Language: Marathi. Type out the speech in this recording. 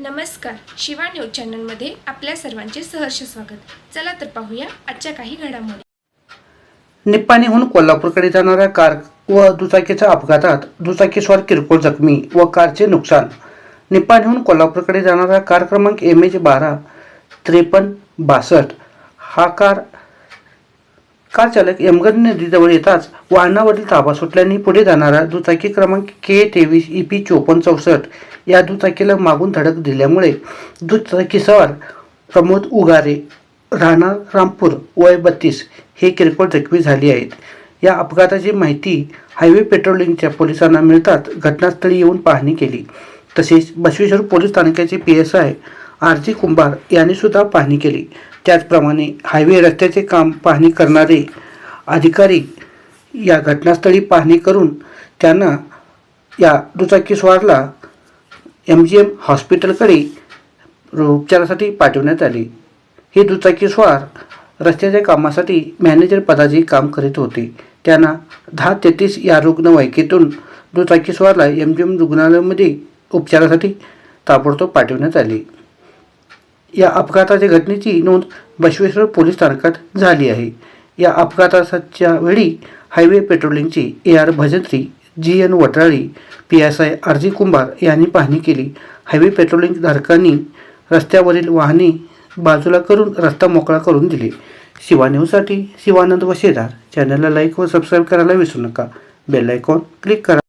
शिवा न्यूज चॅनलमध्ये आपल्या सर्वांचे सहर्ष स्वागत. चला तर पाहूया आजच्या काही घडामोडी. निप्पाणीहून कोल्हापूरकडे जाणाऱ्या कार व दुचाकीच्या अपघातात दुचाकीस्वार किरकोळ जखमी व कारचे नुकसान. निप्पाणीहून कोल्हापूरकडे जाणारा कार क्रमांक एम एच बारा त्रेपन्न बासष्ट. हा कार कार चालक यमगड नदीजवळ येताच वाहनावरील ताबा सुटल्याने पुढे जाणारा दुचाकी क्रमांक के तेवीस ई पी चोपन्न चौसष्ट या दुचाकीला मागून धडक दिल्यामुळे दुचाकीसवार प्रमोद उगारे राहणार रामपूर वय बत्तीस हे किरकोळ जखमी झाले आहेत. या अपघाताची माहिती हायवे पेट्रोलिंगच्या पोलिसांना मिळताच घटनास्थळी येऊन पाहणी केली. तसेच बसवेश्वर पोलीस स्थानकाचे P S I R G Kumbhar यांनी सुद्धा पाहणी केली. त्याचप्रमाणे हायवे रस्त्याचे काम पाहणी करणारे अधिकारी या घटनास्थळी पाहणी करून त्यांना या दुचाकीस्वारला एम जी एम हॉस्पिटलकडे उपचारासाठी पाठवण्यात आले. हे दुचाकी स्वार रस्त्याच्या कामासाठी मॅनेजर पदाचे काम करीत होते. त्यांना दहा तेहतीस या रुग्णवाहिकेतून दुचाकी स्वारला एम जी एम रुग्णालयामध्ये उपचारासाठी ताबडतोब पाठवण्यात आले. या अपघाताच्या घटनेची नोंद बसवेश्वर पोलीस स्थानकात झाली आहे. या अपघाताच्या वेळी highway पेट्रोलिंगचे A R Bhajantri G N Vatrali P S I R G Kumbhar यांनी पाहणी केली. हायवे पेट्रोलिंग धारकांनी रस्त्यावरील वाहने बाजूला करून रस्ता मोकळा करून दिले. शिवा न्यूजसाठी शिवानंद वशेदार. चॅनलला लाईक व सबस्क्राईब करायला विसरू नका. बेल आयकॉन क्लिक करा.